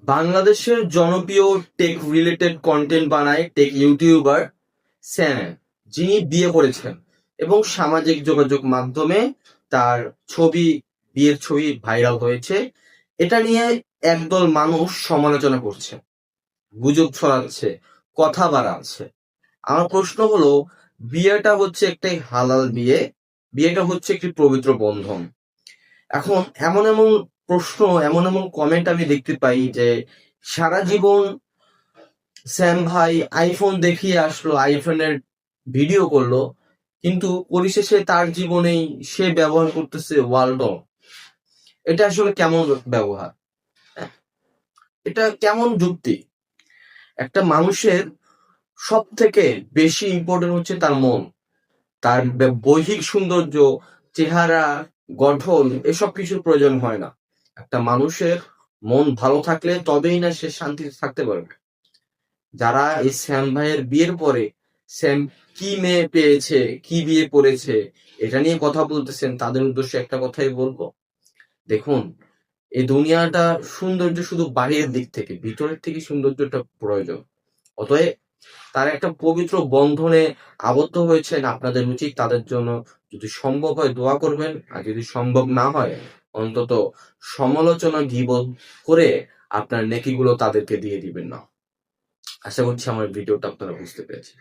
বাংলাদেশের জনপ্রিয় tech related content বানায় টেক ইউটিউবার স্যাম যিনি বিয়ে করেছেন এবং সামাজিক যোগাযোগ মাধ্যমে তার ছবি, বিয়ের ছবি ভাইরাল হয়েছে। এটা নিয়ে একদল মানুষ সমালোচনা করছে, গুজব ছড়াচ্ছে, কথা বাড়াচ্ছে। আমার প্রশ্ন হলো, বিয়েটা হচ্ছে একটি হালাল বিয়ে, বিয়েটা হচ্ছে একটি পবিত্র বন্ধন। এখন এমন এমন প্রশ্ন, এমন এমন কমেন্ট আমি দেখতে পাই যে, সারা জীবন স্যাম ভাই আইফোন দেখিয়ে আসলো আইফোনের ভিডিও করল, কিন্তু পরিশেষে তার জীবনেই সে ব্যবহার করতেছে ওয়ালডন এটা আসলে কেমন ব্যবহার? এটা কেমন যুক্তি? একটা মানুষের সব থেকে বেশি ইম্পর্টেন্ট হচ্ছে তার মন, তার বৈহিক সৌন্দর্য, চেহারা, গঠন, এসব কিছুর প্রয়োজন হয় না। একটা মানুষের মন ভালো থাকলে তবেই না সে শান্তিতে থাকতে পারবে। যারা এই শ্যাম ভাইয়ের বিয়ের পরে শ্যাম কি মেয়ে পেয়েছে, কি বিয়ে করেছে, এটা নিয়ে কথা বলতেছেন, তাদের উদ্দেশ্যে একটা কথাই বলব। দেখুন, এই দুনিয়াটা সৌন্দর্য শুধু বাইরের দিক থেকে, ভিতরের থেকে সৌন্দর্যটা প্রয়োজন। অতএব তারা একটা পবিত্র বন্ধনে আবদ্ধ হয়েছেন আপনাদের উচিত, তাদের জন্য যদি সম্ভব হয় দোয়া করবেন, আর যদি সম্ভব না হয় অন্তত সমালোচনা গিবোধ করে আপনার নেকিগুলো তাদেরকে দিয়ে দিবেন না। আশা করছি আমার ভিডিওটা আপনারা বুঝতে পেরেছেন।